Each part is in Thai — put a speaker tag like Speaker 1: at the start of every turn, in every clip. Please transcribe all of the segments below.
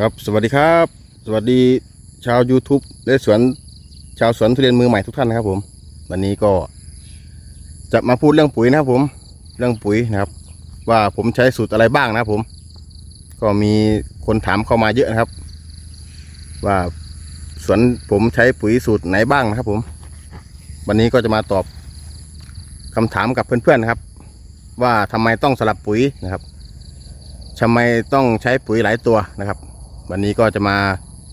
Speaker 1: ครับสวัสดีครับ สวัสดีชาว YouTube และสวนชาวสวนทุเรียนมือใหม่ทุกท่านนะครับผม วันนี้ก็จะมาพูดเรื่องปุ๋ยนะครับผมเรื่องปุ๋ยนะครับ ว่าผมใช้สูตรอะไรบ้างนะครับผม ก็มีคนถามเข้ามาเยอะนะครับ ว่าสวนผมใช้ปุ๋ยสูตรไหนบ้างนะครับผม วันนี้ก็จะมาตอบคำถามกับเพื่อนๆนะครับ ว่าทำไมต้องสลับปุ๋ยนะครับทำไมต้องใช้ปุ๋ยหลายตัวนะครับ วันนี้ก็จะมา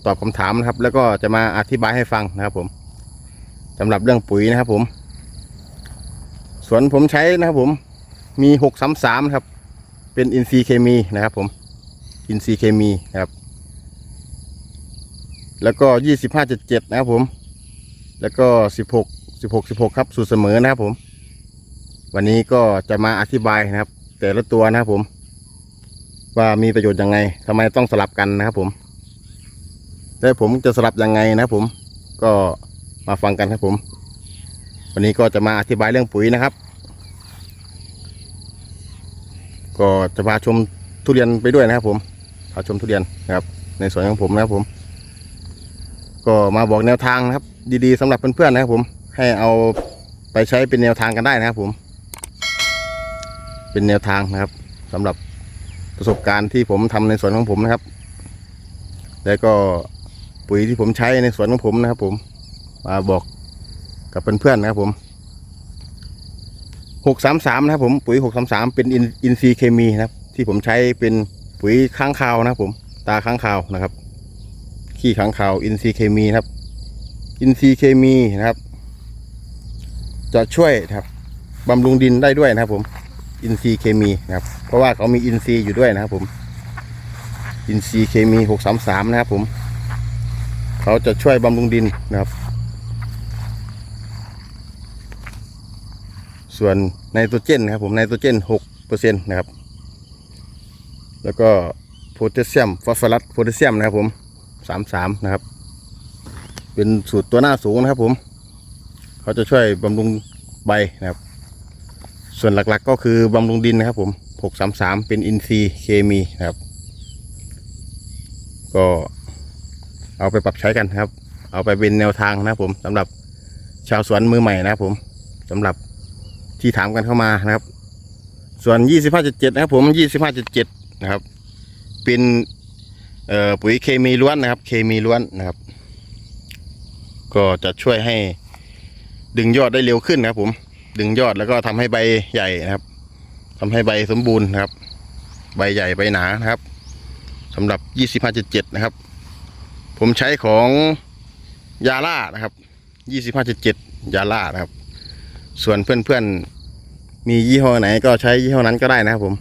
Speaker 1: ตอบคำถามนะครับ แล้วก็จะมาอธิบายให้ฟังนะครับ ผมสำหรับเรื่องปุ๋ยนะครับ ผม สวนผมใช้นะครับ ผมมีหกสามสามครับ เป็นอินทรีย์เคมีนะครับ ผมอินทรีย์เคมีนะครับ แล้วก็ยี่สิบห้าเจ็ดเจ็ดนะครับ ผม แล้วก็สิบหกสิบหกสิบหกครับสูตรเสมอนะครับ ผม วันนี้ก็จะมาอธิบายนะครับ แต่ละตัวนะครับผม ว่ามีประโยชน์ยังไงทำไมต้องสลับกันนะครับผมและผมจะสลับยังไงนะครับผมก็มาฟังกันครับผม วันนี้ก็จะมาอธิบายเรื่องปุ๋ยนะครับ ก็จะพาชมทุเรียนไปด้วยนะครับ ผมพาชมทุเรียนนะครับ ในสวนของผมนะครับผม ก็มาบอกแนวทางนะครับ ดีๆสำหรับเพื่อนๆนะครับ ผมให้เอาไปใช้เป็นแนวทางกันได้นะครับ ผม เป็นแนวทางนะครับสำหรับ ประสบการณ์ที่ผมทำในสวนของผมนะครับ แล้วก็ปุ๋ยที่ผมใช้ในสวนของผมนะครับ ผมมาบอกกับเพื่อนๆนะครับผมหกสามสามนะครับผมปุ๋ยหกสามสามเป็นอินอินทรีย์เคมีนะครับ ที่ผมใช้เป็นปุ๋ยค้างคาวนะครับผมตาค้างคาวนะครับขี้ค้างคาวอินทรีย์เคมีครับ อินทรีย์เคมีนะครับ จะช่วยครับบำรุงดินได้ด้วยนะครับผม อินทรีเคมีนะครับ เพราะว่าเขามีอินทรีอยู่ด้วยนะครับผม อินทรีเคมีหกสามสามนะครับผม เขาจะช่วยบำรุงดินนะครับ ส่วนไนโตรเจนนะครับผมไนโตรเจนหกเปอร์เซ็นต์นะครับ แล้วก็โพแทสเซียมฟอสฟอรัสโพแทสเซียมนะครับผมสามสามนะครับ เป็นสูตรตัวหน้าสูงนะครับผม เขาจะช่วยบำรุงใบนะครับ ส่วนหลักๆก็คือบำรุงดินนะครับผม633เป็นอินทรีย์เคมีนะครับ ก็เอาไปปรับใช้กันครับ เอาไปเป็นแนวทางนะครับผมสำหรับชาวสวนมือใหม่นะครับผมสำหรับที่ถามกันเข้ามานะครับ ส่วน 25.7 นะครับผม 25.7 นะครับ เป็นปุ๋ยเคมีล้วนนะครับ เคมีล้วนนะครับ ก็จะช่วยให้ดึงยอดได้เร็วขึ้นนะครับผม ดึงยอดแล้วก็ทำให้ใบใหญ่นะครับทำให้ใบสมบูรณ์นะครับ ใบใหญ่ใบหนานะครับสำหรับ25.7นะครับ ผมใช้ของยาล่านะครับ25.7ยาล่านะครับ ส่วนเพื่อนๆมียี่ห้อไหนก็ใช้ยี่ห้อนั้นก็ได้นะครับผม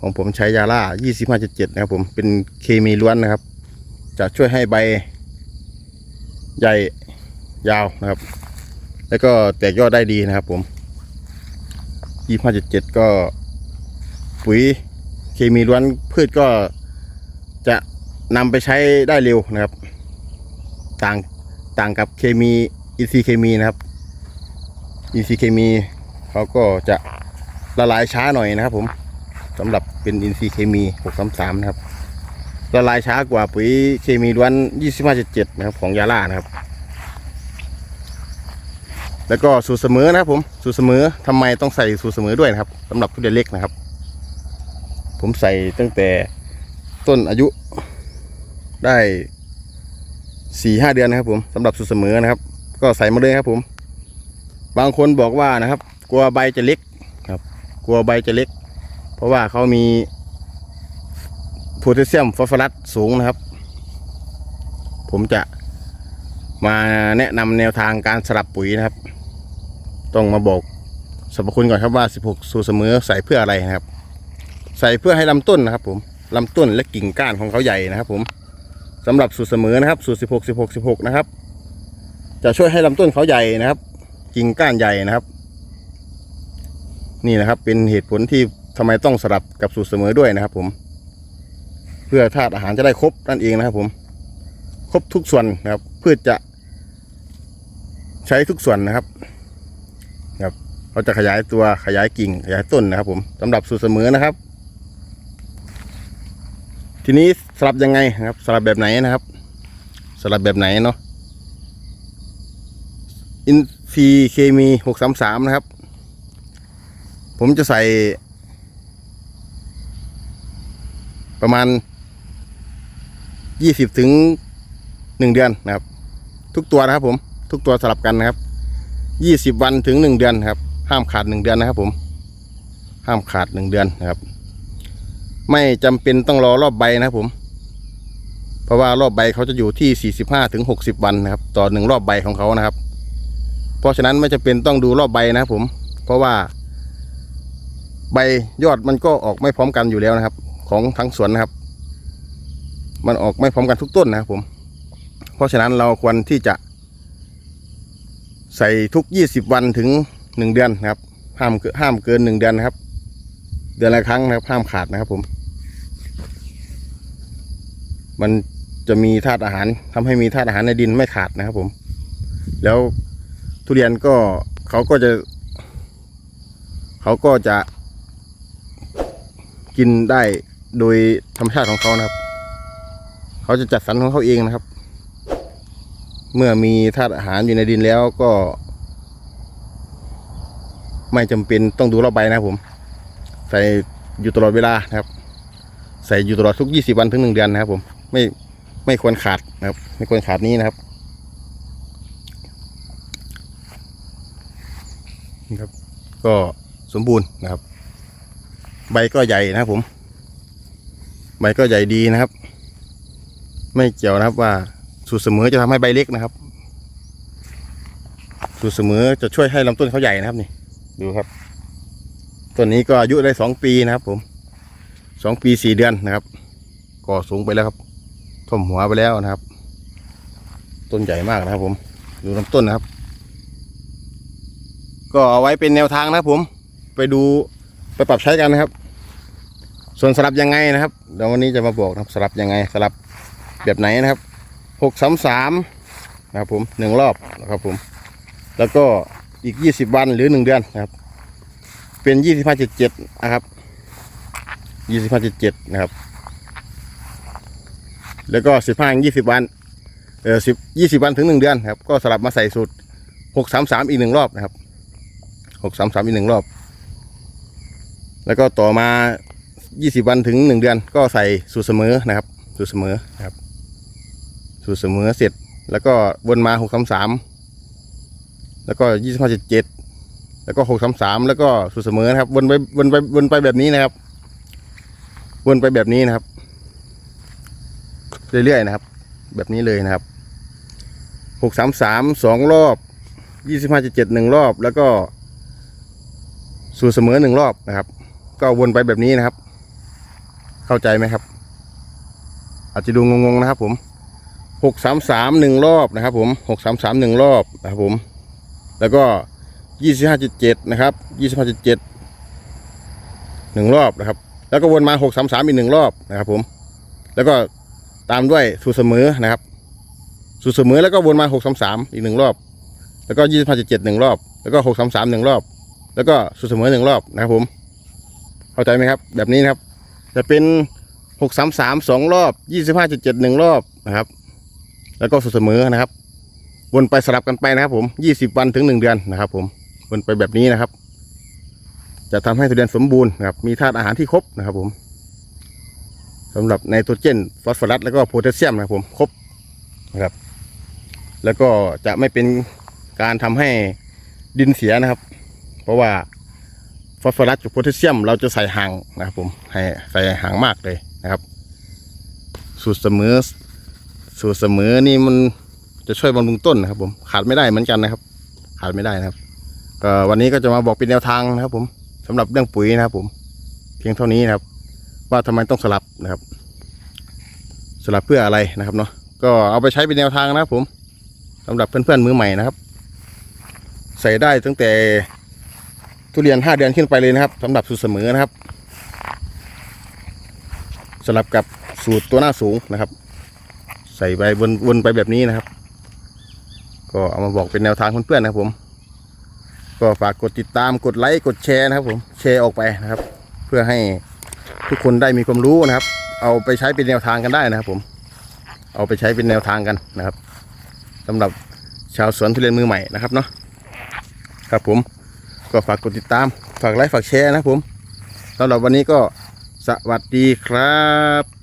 Speaker 1: ของผมใช้ยาล่า 25.7นะครับผม เป็นเคมีล้วนนะครับ จะช่วยให้ใบใหญ่ยาวนะครับ แล้วก็แตกยอดได้ดีนะครับผมยี่ห้าเจ็ดเจ็ดก็ปุ๋ยเคมีล้วนพืชก็จะนำไปใช้ได้เร็วนะครับ ต่างต่างกับเคมีอินทรีเคมีนะครับอินทรีเคมีเขาก็จะละลายช้าหน่อยนะครับผมสำหรับเป็นอินทรีเคมีหกสามสามนะครับละลายช้ากว่าปุ๋ยเคมีล้วนยี่สิบห้าเจ็ดเจ็ดนะครับของยาล่านะครับ แล้วก็สูตรเสมอนะครับผมสูตรเสมอทำไมต้องใส่สูตรเสมอด้วยนะครับสำหรับทุเรียนเล็กนะครับ ผมใส่ตั้งแต่ต้นอายุได้สี่ห้าเดือนนะครับ ผมสำหรับสูตรเสมอนะครับ ก็ใส่มาเลยครับผม บางคนบอกว่านะครับ กลัวใบจะเล็กครับ กลัวใบจะเล็ก เพราะว่าเขามีโพแทสเซียมฟอสฟอรัสสูงนะครับ ผมจะ มาแนะนำแนวทางการสลับปุ๋ยนะครับ ต้องมาบอกสรรพคุณก่อนครับว่า 16 สูตรเสมอใส่เพื่ออะไรนะครับ ใส่เพื่อให้ลำต้นนะครับ ผมลำต้นและกิ่งก้านของเขาใหญ่นะครับ ผมสำหรับสูตรเสมอนะครับ สูตร 16 16 16 นะครับ จะช่วยให้ลำต้นเขาใหญ่นะครับ กิ่งก้านใหญ่นะครับ นี่นะครับ เป็นเหตุผลที่ทำไมต้องสลับกับสูตรเสมอด้วยนะครับ ผม เพื่อธาตุอาหารจะได้ครบนั่นเองนะครับ ผม ครบทุกส่วนนะครับพืชจะ ใช้ทุกส่วนนะครับครับเขาจะขยายตัวขยายกิ่งขยายต้นนะครับ ผมสำหรับสูตรเสมอนะครับ ทีนี้สลับยังไงนะครับ สลับแบบไหนนะครับ สลับแบบไหนเนาะอินฟีเคมีหกสามสามนะครับ ผมจะใส่ ประมาณยี่สิบถึงหนึ่งเดือนนะครับ ทุกตัวนะครับผม ทุกตัวสลับกันนะครับยี่สิบวันถึงหนึ่งเดือนครับ ห้ามขาดหนึ่งเดือนนะครับ ผม ห้ามขาดหนึ่งเดือนนะครับ ไม่จำเป็นต้องรอรอบใบนะครับผม เพราะว่ารอบใบเขาจะอยู่ที่45ถึง60วันนะครับ ต่อหนึ่งรอบใบของเขานะครับ เพราะฉะนั้นไม่จำเป็นต้องดูรอบใบนะครับผม เพราะว่า ใบยอดมันก็ออกไม่พร้อมกันอยู่แล้วนะครับ ของทั้งสวนนะครับ มันออกไม่พร้อมกันทุกต้นนะครับผม เพราะฉะนั้นเราควรที่จะ ใส่ทุก 20 วันถึง 1 เดือนนะครับ ห้ามเกินห้ามเกิน 1 เดือนนะครับ เดือนละครั้งนะครับห้ามขาดนะครับผม มันจะมีธาตุอาหารทำให้มีธาตุอาหารในดินไม่ขาดนะครับผม แล้วทุเรียนก็เขาก็จะ เขาก็จะกินได้โดยธรรมชาติของเขานะครับ เขาจะจัดสรรของเขาเองนะครับ เมื่อมีธาตุอาหารอยู่ในดินแล้วก็ ไม่จำเป็นต้องดูรอบใบนะผม ใส่อยู่ตลอดเวลานะครับ ใส่อยู่ตลอดทุก20วันถึงหนึ่งเดือนนะครับ ผมไม่ไม่ควรขาดนะครับ ไม่ควรขาดนี้นะครับนี่ครับ ก็สมบูรณ์นะครับ ใบก็ใหญ่นะครับผม ใบก็ใหญ่ดีนะครับ ไม่เกี่ยวนะครับว่า สูตรเสมอจะทำให้ใบเล็กนะครับ สูตรเสมอจะช่วยให้ลำต้นเขาใหญ่นะครับนี่ ดูครับต้นนี้ก็อายุได้สองปีนะครับ ผมสองปีสี่เดือนนะครับก็สูงไปแล้วครับท่วมหัวไปแล้วนะครับ ต้นใหญ่มากนะครับ ผม ดูลำต้นนะครับ ก็เอาไว้เป็นแนวทางนะครับผม ไปดูไปปรับใช้กันนะครับ ส่วนสลับยังไงนะครับเดี๋ยววันนี้จะมาบอกนะครับสลับยังไงสลับแบบไหนนะครับ หกสามสามนะครับผมหนึ่งรอบนะครับผม แล้วก็อีกยี่สิบวันหรือหนึ่งเดือนนะครับ เป็นยี่สิบห้าจุดเจ็ดนะครับยี่สิบห้าจุดเจ็ดนะครับ แล้วก็สิบห้ายี่สิบวันเออสิบยี่สิบวันถึงหนึ่งเดือนครับ ก็สลับมาใส่สูตรหกสามสามอีกหนึ่งรอบนะครับหกสามสามอีกหนึ่งรอบ แล้วก็ต่อมายี่สิบวันถึงหนึ่งเดือน ก็ใส่สูตรเสมอนะครับ สูตรเสมอนะครับ สูตรเสมอเสร็จ แล้วก็วนมาหกสามสามแล้วก็ยี่สิบห้าจุดเจ็ดแล้วก็หกสามสามแล้วก็สูตรเสมอนะครับ วนไปวนไปวนไปแบบนี้นะครับ วนไปแบบนี้นะครับ เรื่อยๆนะครับ แบบนี้เลยนะครับหกสามสามสองรอบยี่สิบห้าจุดเจ็ดหนึ่งรอบ แล้วก็สูตรเสมอหนึ่งรอบนะครับ ก็วนไปแบบนี้นะครับ เข้าใจไหมครับ อาจจะดูงงๆนะครับผม หกสามสามหนึ่งรอบนะครับผมหกสามสามหนึ่งรอบนะครับผม แล้วก็ยี่สิบห้าจุดเจ็ดนะครับยี่สิบห้าจุดเจ็ดหนึ่งรอบนะครับ แล้วก็วนมาหกสามสามอีกหนึ่งรอบนะครับผม แล้วก็ตามด้วยสูตรเสมอนะครับ สูตรเสมอแล้วก็วนมาหกสามสามอีกหนึ่งรอบ แล้วก็ยี่สิบห้าจุดเจ็ดหนึ่งรอบ แล้วก็หกสามสามหนึ่งรอบ แล้วก็สูตรเสมอหนึ่งรอบนะครับผม เข้าใจไหมครับ แบบนี้นะครับ จะเป็นหกสามสามสองรอบยี่สิบห้าจุดเจ็ดหนึ่งรอบนะครับ แล้วก็สูตรเสมอนะครับ วนไปสลับกันไปนะครับ ผมยี่สิบวันถึงหนึ่งเดือนนะครับ ผมวนไปแบบนี้นะครับ จะทำให้ทุเรียนสมบูรณ์นะครับ มีธาตุอาหารที่ครบนะครับ ผมสำหรับไนโตรเจนฟอสฟอรัสแล้วก็โพแทสเซียมนะครับ ผมครบนะครับ แล้วก็จะไม่เป็นการทำให้ดินเสียนะครับ เพราะว่าฟอสฟอรัสกับโพแทสเซียม เราจะใส่ห่างนะครับ ผมให้ใส่ห่างมากเลยนะครับ สูตรเสมอ สูตรเสมอนี่มันจะช่วยบำรุงต้นนะครับ ผมขาดไม่ได้เหมือนกันนะครับ ขาดไม่ได้นะครับก็วันนี้ก็จะมาบอกเป็นแนวทางนะครับ ผมสำหรับเรื่องปุ๋ยนะครับ ผม เพียงเท่านี้นะครับ ว่าทำไมต้องสลับนะครับ สลับเพื่ออะไรนะครับเนาะก็เอาไปใช้เป็นแนวทางนะครับ ผมสำหรับเพื่อนๆมือใหม่นะครับ ใส่ได้ตั้งแต่ทุเรียนห้าเดือนขึ้นไปเลยนะครับสำหรับสูตรเสมอนะครับสลับกับสูตรตัวหน้าสูงนะครับ ส่ไปวนวนไปแบบนี้นะครับ ก็เอามาบอกเป็นแนวทางเพื่อนๆนะครับผม ก็ฝากกดติดตามกดไลค์กดแชร์นะครับ ผมแชร์ออกไปนะครับ เพื่อให้ทุกคนได้มีความรู้นะครับ เอาไปใช้เป็นแนวทางกันได้นะครับ ผม เอาไปใช้เป็นแนวทางกันนะครับสำหรับชาวสวนทุเรียนมือใหม่นะครับเนาะครับผมก็ฝากกดติดตามฝากไลค์ฝากแชร์นะครับผมสำหรับวันนี้ก็สวัสดีครับ